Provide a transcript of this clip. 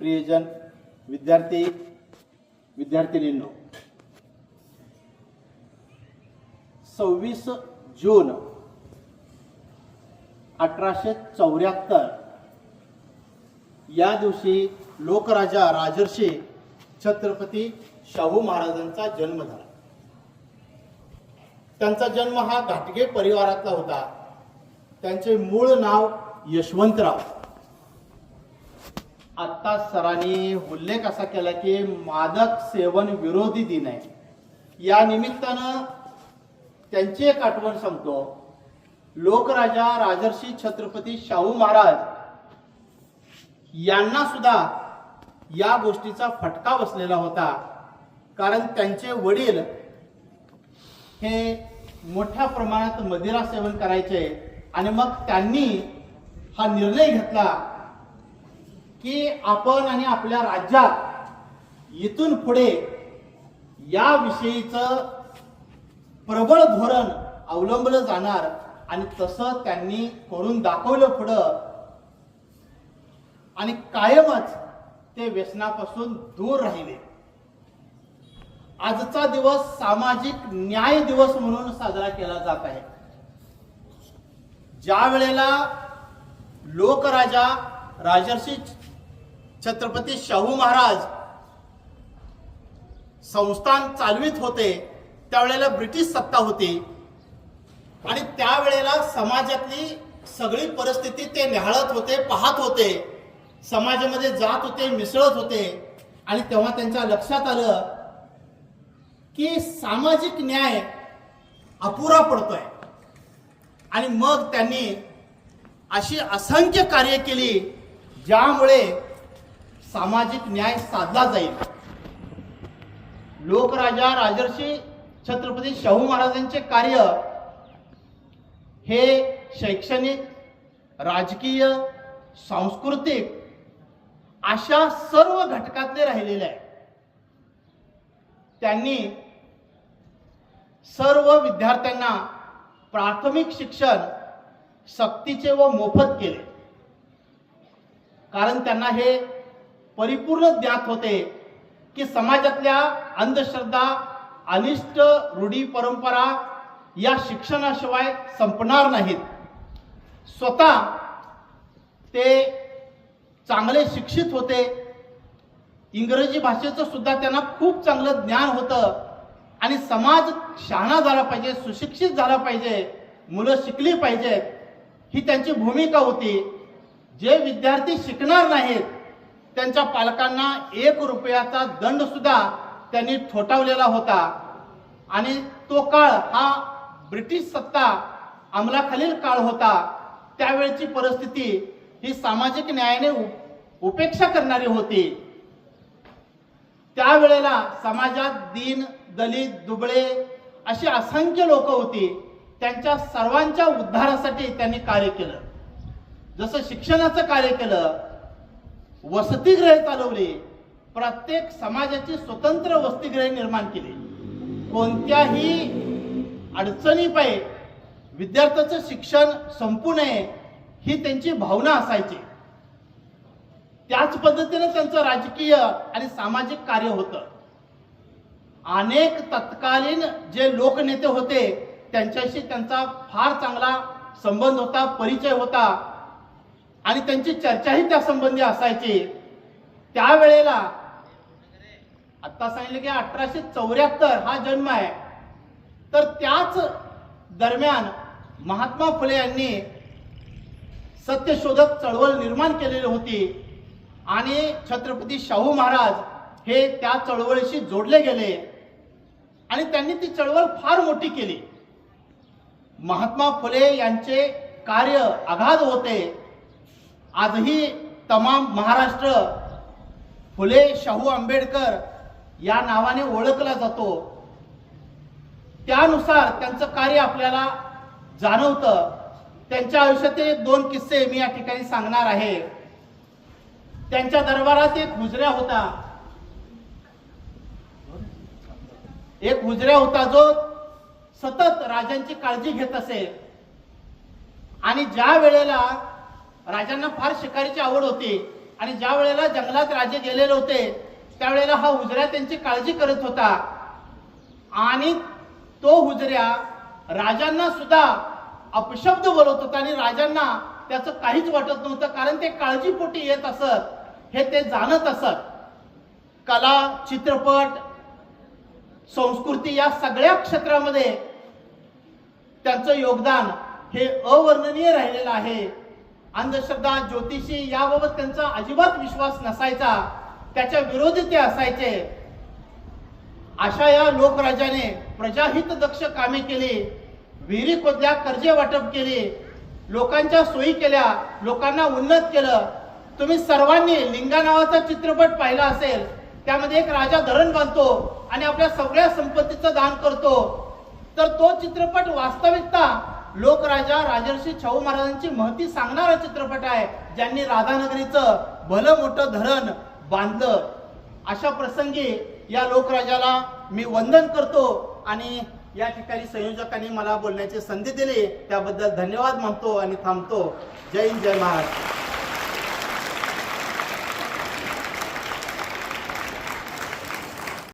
प्रियजन विद्यार्थी विद्यार्थिनींनो सव्वीस जून अठराशे चौऱ्याहत्तर या दिवशी लोकराजा राजर्षी छत्रपती शाहू महाराजांचा जन्म झाला. त्यांचा जन्म हा घाटगे परिवारातला होता. त्यांचे मूळ नाव यशवंतराव. आता सरांनी उल्लेख असा केला की मादक सेवन विरोधी दिन आहे. या निमित्तानं त्यांची एक आठवण सांगतो. लोकराजा राजर्षी छत्रपती शाहू महाराज यांना सुद्धा या गोष्टीचा फटका बसलेला होता. कारण त्यांचे वडील हे मोठ्या प्रमाणात मदिरा सेवन करायचे आणि मग त्यांनी हा निर्णय घेतला की आपण आणि आपल्या राज्यात इथून पुढे या विषयीचं प्रबळ धोरण अवलंबलं जाणार आणि तसं त्यांनी करून दाखवलं पुढं. आणि कायमच ते व्यसनापासून दूर राहिले. आजचा दिवस सामाजिक न्याय दिवस म्हणून साजरा केला जात आहे. ज्या वेळेला लोकराजा राजर्षी छत्रपती शाहू महाराज संस्थान चालवित होते त्यावेळेला ब्रिटिश सत्ता होती. आणि त्यावेळेला समाजातली सगळी परिस्थिती ते निहाळत होते पाहत होते. समाजामध्ये जात होते मिसळत होते. आणि तेव्हा त्यांच्या लक्षात आलं की सामाजिक न्याय अपुरा पडतोय. आणि मग त्यांनी अशी असंख्य कार्य केली ज्यामुळे सामाजिक न्याय साधला जाईल. लोकराजा राजर्षी छत्रपती शाहू महाराजांचे कार्य हे शैक्षणिक राजकीय सांस्कृतिक अशा सर्व घटकातले राहिलेले आहे. त्यांनी सर्व विद्यार्थ्यांना प्राथमिक शिक्षण सक्तीचे व मोफत केले. कारण त्यांना हे परिपूर्ण ज्ञात होते की समाजातल्या अंधश्रद्धा अनिष्ट रूढी परंपरा या शिक्षणाशिवाय संपणार नाहीत. स्वतः ते चांगले शिक्षित होते. इंग्रजी भाषेचं सुद्धा त्यांना खूप चांगलं ज्ञान होतं. आणि समाज शहाणा झाला पाहिजे सुशिक्षित झाला पाहिजे मुलं शिकली पाहिजेत ही त्यांची भूमिका होती. जे विद्यार्थी शिकणार नाहीत त्यांच्या पालकांना एक रुपयाचा दंड सुद्धा त्यांनी ठोठावलेला होता. आणि तो काळ हा ब्रिटिश सत्ता अंमलाखालील काळ होता. त्यावेळची परिस्थिती ही सामाजिक न्यायाने उपेक्षा करणारी होती. त्यावेळेला समाजात दीन दलित दुबळे अशी असंख्य लोक होती. त्यांच्या सर्वांच्या उद्धारासाठी त्यांनी कार्य केलं. जसं शिक्षणाचं कार्य केलं वसतिगृहे चालवली. प्रत्येक समाजाची स्वतंत्र वसतिगृहे निर्माण केली. कोणत्याही अडचणीपायी विद्यार्थ्याचं शिक्षण संपू नये ही त्यांची भावना असायची. त्याच पद्धतीने त्यांचं राजकीय आणि सामाजिक कार्य होतं. अनेक तत्कालीन जे लोकनेते होते त्यांच्याशी त्यांचा फार चांगला संबंध होता परिचय होता. आणि त्यांची चर्चाही त्या संबंधी असायची. त्यावेळेला आता सांगितलं की अठराशे चौऱ्याहत्तर हा जन्म आहे. तर त्याच दरम्यान महात्मा फुले यांनी सत्यशोधक चळवळ निर्माण केलेली होती आणि छत्रपती शाहू महाराज हे त्या चळवळीशी जोडले गेले आणि त्यांनी ती चळवळ फार मोठी केली. महात्मा फुले यांचे कार्य अगाध होते. आजही तमाम महाराष्ट्र फुले शाहू आंबेडकर या नावाने ओळखला जातो. त्यानुसार त्यांचं कार्य आपल्याला जाणवतं. त्यांच्या आयुष्यातील एक दोन किस्से मी या ठिकाणी सांगणार आहे. त्यांच्या दरबारात एक हुजऱ्या होता. एक हुजऱ्या होता जो सतत राजांची काळजी घेत असे. आणि ज्या वेळेला राजांना फार शिकारीची आवड होती. आणि ज्या वेळेला जंगलात राजे गेलेले होते त्यावेळेला हा हुजऱ्या त्यांची काळजी करत होता. आणि तो हुजऱ्या राजांना सुद्धा अपशब्द बोलत होता आणि राजांना त्याचं काहीच वाटत नव्हतं कारण ते काळजीपोटी येत असत. हे ते जाणत असत. कला चित्रपट संस्कृती या सगळ्या क्षेत्रामध्ये त्यांचं योगदान हे अवर्णनीय राहिलेलं आहे. अंधश्रद्धा ज्योतिषी याबाबत त्यांचा अजिबात विश्वास नसायचा. त्याच्या विरोधी ते असायचे. अशा या लोकराजाने प्रजाहित दक्ष कामे केली. विहिरी खोदल्या कर्जे वाटप केली. लोकांच्या सोयी केल्या लोकांना उन्नत केलं. तुम्ही सर्वांनी लिंगा नावाचा चित्रपट पाहिला असेल. त्यामध्ये एक राजा धरण बांधतो आणि आपल्या सगळ्या संपत्तीचं दान करतो. तर तो चित्रपट वास्तविकता लोकराजा राजर्षी शाहू महाराजांची महती सांगणारा चित्रपट आहे ज्यांनी राधानगरीचं भलं मोठं धरण बांधलं. अशा प्रसंगी या लोकराजाला मी वंदन करतो आणि या ठिकाणी संयोजकांनी मला बोलण्याची संधी दिली. त्याबद्दल धन्यवाद मानतो आणि थांबतो. जय हिंद जय महाराष्ट्र.